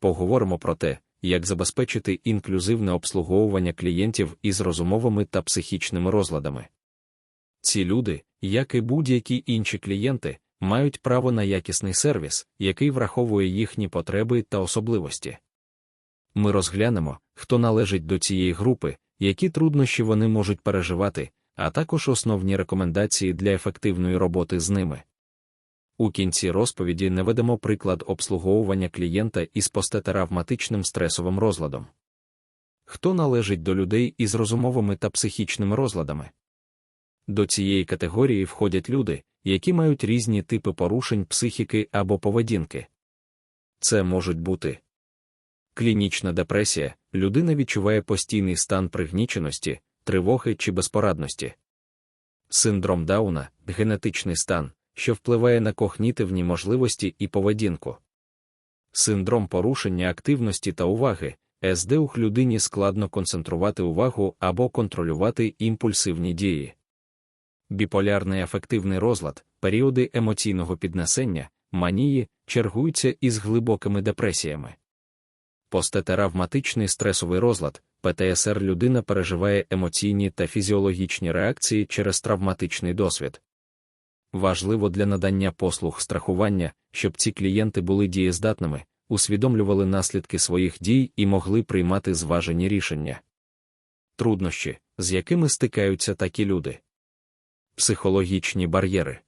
поговоримо про те, як забезпечити інклюзивне обслуговування клієнтів із розумовими та психічними розладами. Ці люди, як і будь-які інші клієнти, мають право на якісний сервіс, який враховує їхні потреби та особливості. Ми розглянемо, хто належить до цієї групи, які труднощі вони можуть переживати, а також основні рекомендації для ефективної роботи з ними. У кінці розповіді наведемо приклад обслуговування клієнта із постетравматичним стресовим розладом. Хто належить до людей із розумовими та психічними розладами? До цієї категорії входять люди, які мають різні типи порушень психіки або поведінки. Це можуть бути клінічна депресія, людина відчуває постійний стан пригніченості, тривоги чи безпорадності, синдром Дауна генетичний стан, що впливає на когнітивні можливості і поведінку. Синдром порушення активності та уваги, СДУХ людині складно концентрувати увагу або контролювати імпульсивні дії. Біполярний афективний розлад, періоди емоційного піднесення, манії чергуються із глибокими депресіями. Постетравматичний стресовий розлад, ПТСР людина переживає емоційні та фізіологічні реакції через травматичний досвід. Важливо для надання послуг страхування, щоб ці клієнти були дієздатними, усвідомлювали наслідки своїх дій і могли приймати зважені рішення. Труднощі, з якими стикаються такі люди. Психологічні бар'єри.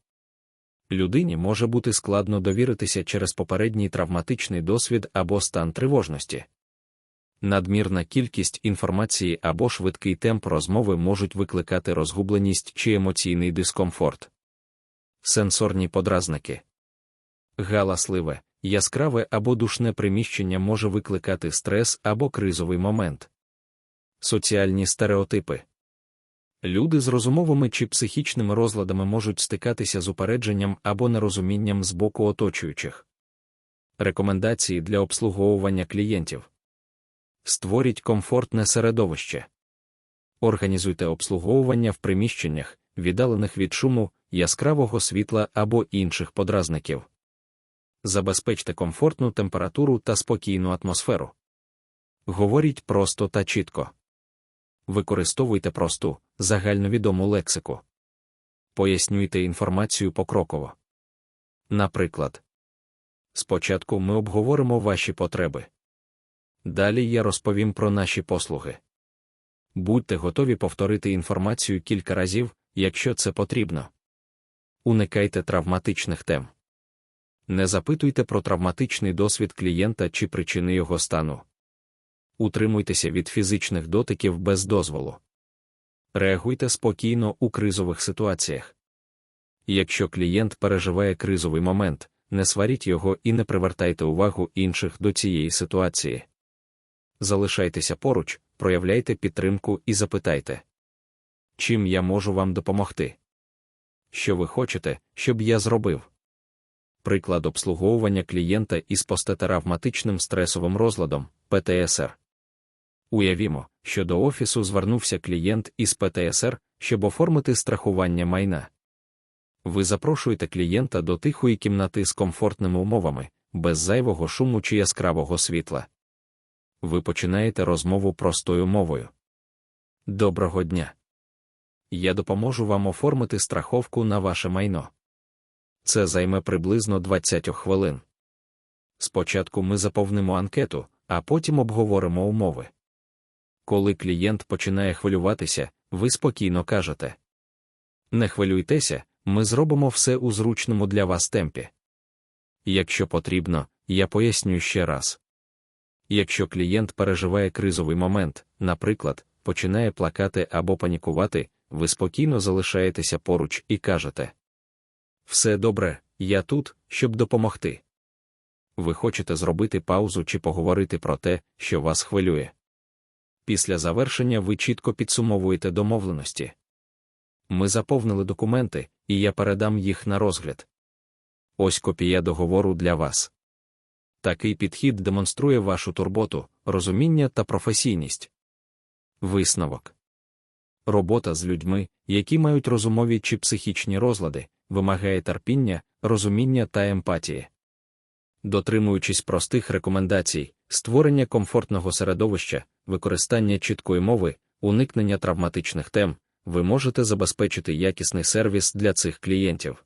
Людині може бути складно довіритися через попередній травматичний досвід або стан тривожності. Надмірна кількість інформації або швидкий темп розмови можуть викликати розгубленість чи емоційний дискомфорт. Сенсорні подразники. Галасливе, яскраве або душне приміщення може викликати стрес або кризовий момент. Соціальні стереотипи. Люди з розумовими чи психічними розладами можуть стикатися з упередженням або нерозумінням з боку оточуючих. Рекомендації для обслуговування клієнтів. Створіть комфортне середовище. Організуйте обслуговування в приміщеннях, віддалених від шуму, яскравого світла або інших подразників. Забезпечте комфортну температуру та спокійну атмосферу. Говоріть просто та чітко. Використовуйте просту, загальновідому лексику. Пояснюйте інформацію покроково. Наприклад, спочатку ми обговоримо ваші потреби. Далі я розповім про наші послуги. Будьте готові повторити інформацію кілька разів, якщо це потрібно. Уникайте травматичних тем. Не запитуйте про травматичний досвід клієнта чи причини його стану. Утримуйтеся від фізичних дотиків без дозволу. Реагуйте спокійно у кризових ситуаціях. Якщо клієнт переживає кризовий момент, не сваріть його і не привертайте увагу інших до цієї ситуації. Залишайтеся поруч, проявляйте підтримку і запитайте, чим я можу вам допомогти? Що ви хочете, щоб я зробив? Приклад обслуговування клієнта із постетравматичним стресовим розладом ПТСР. Уявімо, що до офісу звернувся клієнт із ПТСР, щоб оформити страхування майна. Ви запрошуєте клієнта до тихої кімнати з комфортними умовами, без зайвого шуму чи яскравого світла. Ви починаєте розмову простою мовою. Доброго дня! Я допоможу вам оформити страховку на ваше майно. Це займе приблизно 20 хвилин. Спочатку ми заповнимо анкету, а потім обговоримо умови. Коли клієнт починає хвилюватися, ви спокійно кажете: Не хвилюйтеся, ми зробимо все у зручному для вас темпі. Якщо потрібно, я поясню ще раз. Якщо клієнт переживає кризовий момент, наприклад, починає плакати або панікувати, ви спокійно залишаєтеся поруч і кажете: Все добре, я тут, щоб допомогти. Ви хочете зробити паузу чи поговорити про те, що вас хвилює. Після завершення ви чітко підсумовуєте домовленості. Ми заповнили документи, і я передам їх на розгляд. Ось копія договору для вас. Такий підхід демонструє вашу турботу, розуміння та професійність. Висновок робота з людьми, які мають розумові чи психічні розлади, вимагає терпіння, розуміння та емпатії. Дотримуючись простих рекомендацій, створення комфортного середовища, використання чіткої мови, уникнення травматичних тем, ви можете забезпечити якісний сервіс для цих клієнтів.